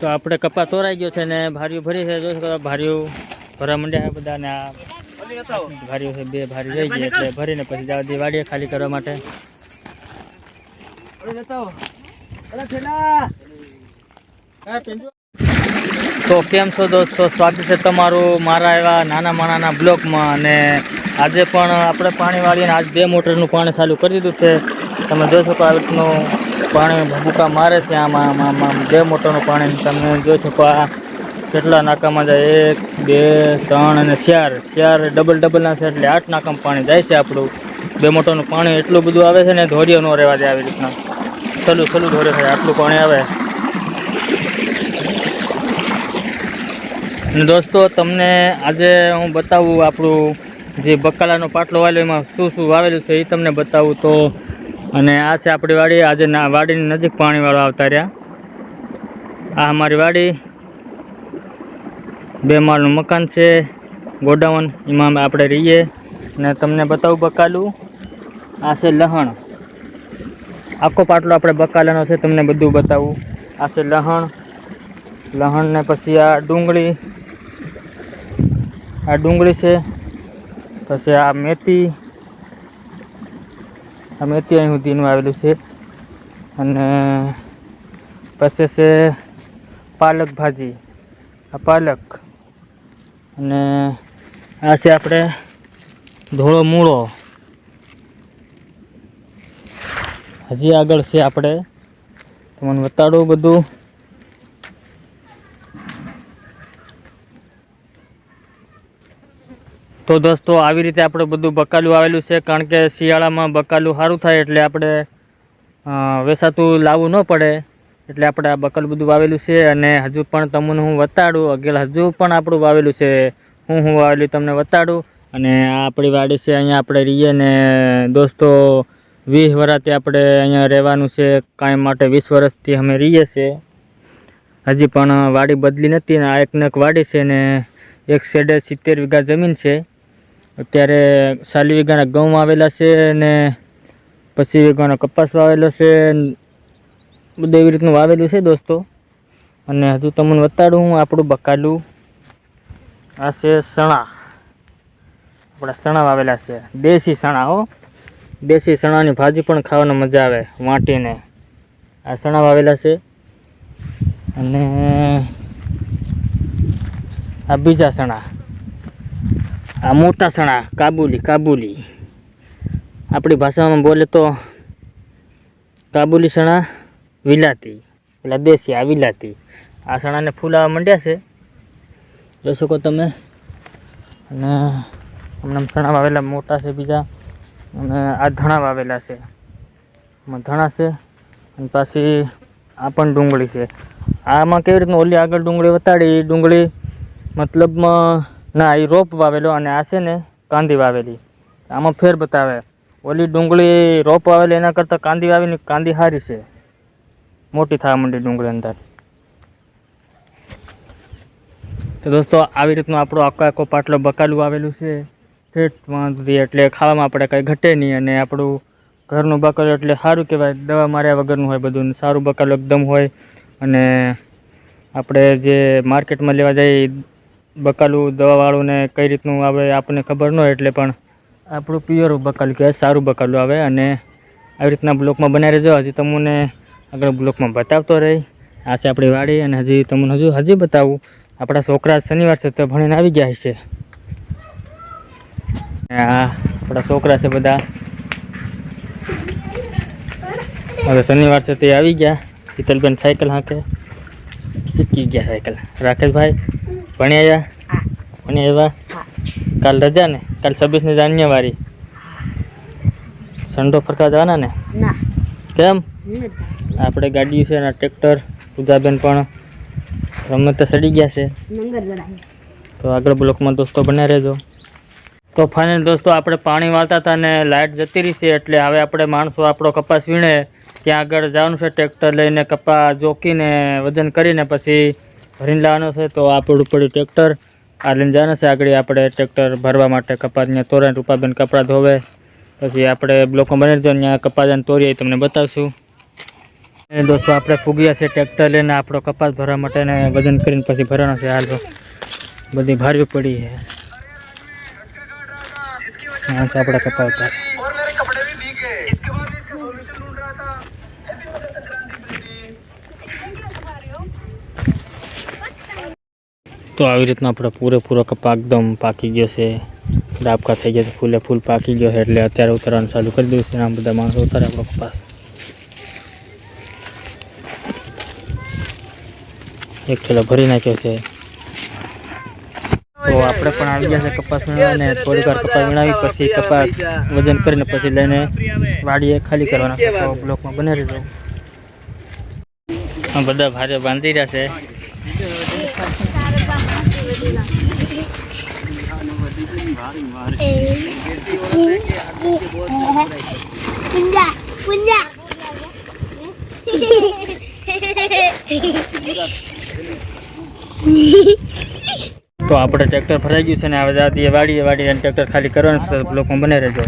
તો આપણે કપા તોરાઈ ગયો છે ને ભારીઓ ભરી છે, જોઈ શકો ભારીઓ ભરવા માંડ્યા બધા ને આ ભારીઓ છે, બે ભારી રહી ગઈ એટલે ભરીને પછી જવા દઈએ વાડીએ ખાલી કરવા માટે. તો કેમ છો દોસ્તો? સ્વાગત છે તમારું મારા એવા નાના માણાના બ્લોકમાં અને આજે પણ આપણે પાણી વાળીને આજ બે મોટરનું પાણી ચાલુ કરી દીધું છે. તમે જોઈ શકો આ રીતનું પાણી ભૂકા મારે છે આમાં આમાં, આમ બે મોટરનું પાણી તમે જોઈ શકો આ કેટલા નાકામાં જાય. એક, બે, ત્રણ અને ચાર. ચાર ડબલ ડબલના છે એટલે આઠ નાકામાં પાણી જાય છે આપણું. બે મોટરનું પાણી એટલું બધું આવે છે ને ધોરીઓ ન રહેવા દે આવી રીતના. સલું સલું ધોરે થાય. આટલું પાણી આવે. દોસ્તો, તમને આજે હું બતાવું આપણું જે બકાલાનો પાટલો વાવેલો એમાં શું શું વાવેલું છે એ તમને બતાવું. તો અને આ છે આપણી વાડી. આજે વાડીની નજીક પાણીવાળો આવતા રહ્યા. આ અમારી વાડી. બે માળનું મકાન છે. ગોડાઉન એમાં આપણે રહીએ. અને તમને બતાવું બકાલું. આ છે લહણ. આખો પાટલો આપણે બકાલાનો છે, તમને બધું બતાવું. આ છે લહણ. લહણને પછી આ ડુંગળી. આ ડુંગળી છે. પછી આ મેથી. આ મેથી સુધીનું આવેલું છે. અને પછી છે પાલક ભાજી. આ પાલક. અને આ છે આપણે ધોળો મૂળો. હજી આગળ છે આપણે. તમને બતાડું બધું. તો દોસ્તો, આવી રીતે આપણે બધું બકાલું આવેલું છે, કારણ કે શિયાળામાં બકાલું સારું થાય એટલે આપણે વેસાતું લાવવું ન પડે. એટલે આપણે આ બકાલું બધું વાવેલું છે અને હજુ પણ તમને હું વતાડું અગેલ હજુ પણ આપણું વાવેલું છે. હું હું વાવેલું તમને વતાડું. અને આ આપણી વાડી છે, અહીંયા આપણે રહીએ ને, દોસ્તો, વીસ વર્ષથી આપણે અહીંયા રહેવાનું છે, કાંઈ માટે વીસ વર્ષથી અમે રહીએ છીએ હજી પણ વાડી બદલી નથી ને આ એક ને એક વાડી છે ને એક સેડે સિત્તેર વીઘા જમીન છે. અત્યારે સાલી વીઘાના ઘઉં આવેલા છે ને પછી વીઘાનો કપાસ વાવેલો છે. બધું એવી રીતનું વાવેલું છે દોસ્તો. અને હજુ તમને બતાડું હું આપણું બકાલું. આ છે ચણા. આપણા ચણા વાવેલા છે. દેશી ચણા હો. દેશી ચણાની ભાજી પણ ખાવાની મજા આવે વાટીને. આ ચણા વાવેલા છે. અને આ બીજા ચણા. આ મોટા ચણા કાબુલી કાબુલી. આપણી ભાષામાં બોલે તો કાબુલી ચણા વિલાતી. પેલા દેશી, આ વિલાતી. આ ચણાને ફૂલાવા માંડ્યા છે. જોઈ શકો તમે, અને હમણાં ચણા વાવેલા મોટા છે બીજા, અને આ ધણા વાવેલા છે. આમાં ધણા છે, અને પાછી આ પણ ડુંગળી છે. આમાં કેવી રીતનું ઓલી આગળ ડુંગળી વતાડી, ડુંગળી મતલબમાં ના એ રોપ વાવેલો અને આ છે ને કાંદી વાવેલી. આમાં ફેર બતાવે. ઓલી ડુંગળી રોપ વાવેલી એના કરતાં કાંદી વાવીને કાંદી સારી છે. મોટી થવા માંડી ડુંગળી અંદર. તો દોસ્તો, આવી રીતનું આપણો આખો આખો પાટલો બકાલું આવેલું છે. ઠેઠ સુધી એટલે ખાવામાં આપણે કાંઈ ઘટે નહીં અને આપણું ઘરનું બકાલું એટલે સારું કહેવાય. દવા માર્યા વગરનું હોય બધું, સારું બકાલું એકદમ હોય. અને આપણે જે માર્કેટમાં લેવા જઈએ બકાલું દવાવાળું ને કઈ રીતનું આવે આપણને ખબર ન હોય એટલે પણ આપણું પ્યોર બકાલું કહેવાય, સારું બકાલું આવે અને આવી રીતના બ્લોકમાં બનાવી રહેજો. હજી તમને આગળ બ્લોકમાં બતાવતો રહી. આ છે આપણી વાડી અને હજી તમને હજુ, હજી બતાવું. આપણા છોકરા શનિવાર છે તો ભણીને આવી ગયા છે હા આપણા છોકરા છે બધા. હવે શનિવાર છે તે આવી ગયા. શીતલબેન સાયકલ હાંકે. શીખી ગયા સાયકલ. રાકેશભાઈ ભણી આવ્યા ભણી આવ્યા? કાલ રજા ને? કાલ છવ્વીસમી જાન્યુઆરી. સંડો ફરકા જવાના ને? કેમ? આપણે ગાડી છે ને ટ્રેક્ટર પૂજાબેન પણ રમત તો સડી ગયા છે. તો આગળ બ્લોકમાં દોસ્તો બન્યા રહેજો. તો ફાઇનલ દોસ્તો આપણે પાણી વાળતા હતા અને લાઇટ જતી રહી છે એટલે હવે આપણે માણસો આપણો કપાસ વીણે ત્યાં આગળ જવાનું છે ટ્રેક્ટર લઈને કપા જોકીને વજન કરીને પછી ભરીને લાવવાનો છે, તો આપણું પડ્યું ટ્રેક્ટર. આ લઈને જવાનું છે આગળ, આપણે ટ્રેક્ટર ભરવા માટે કપાસને તોરણ, રૂપાબેન કપડાં ધોવે. પછી આપણે બ્લોકો બની જો ત્યાં કપાસ તોરીએ તમને બતાવશું. અને દોસ્તો, આપણે ફૂગ્યા છે ટ્રેક્ટર લઈને, આપણો કપાસ ભરવા માટે વજન કરીને પછી ભરવાનો છે હાલ બધી ભારવી પડી છે. તો આપણે કપાવતા તો આવી રીતના આપણો પૂરેપૂરો કપા એકદમ પાકી ગયો છે. ડાબકા થઈ ગયા છે, ફૂલે ફૂલ પાકી ગયો છે, એટલે અત્યારે ઉતારવાનું ચાલુ કરી દઉં છે. અને આમ બધા માણસો ઉતારે આપણો કપાસ. એક થેલો ભરી નાખ્યો છે. તો આપણે પણ આવી ગયા છે કપાસ વીણવા અને થોડીક વાર કપાસ વીણાવી પછી કપાસ વજન કરીને પછી લઈને વાડીએ ખાલી કરવાના છે. તો બ્લોકમાં બને રહેજો. આ બધા ભારે બાંધી રહ્યા છે. પુંજા પુંજા તો આપણે ટ્રેક્ટર ભરાઈ ગયું છે ને હવે જાતી વાડીએ વાડીએ ટ્રેક્ટર ખાલી કરવાનું છે, તો બ્લોકમાં બને રહેજો.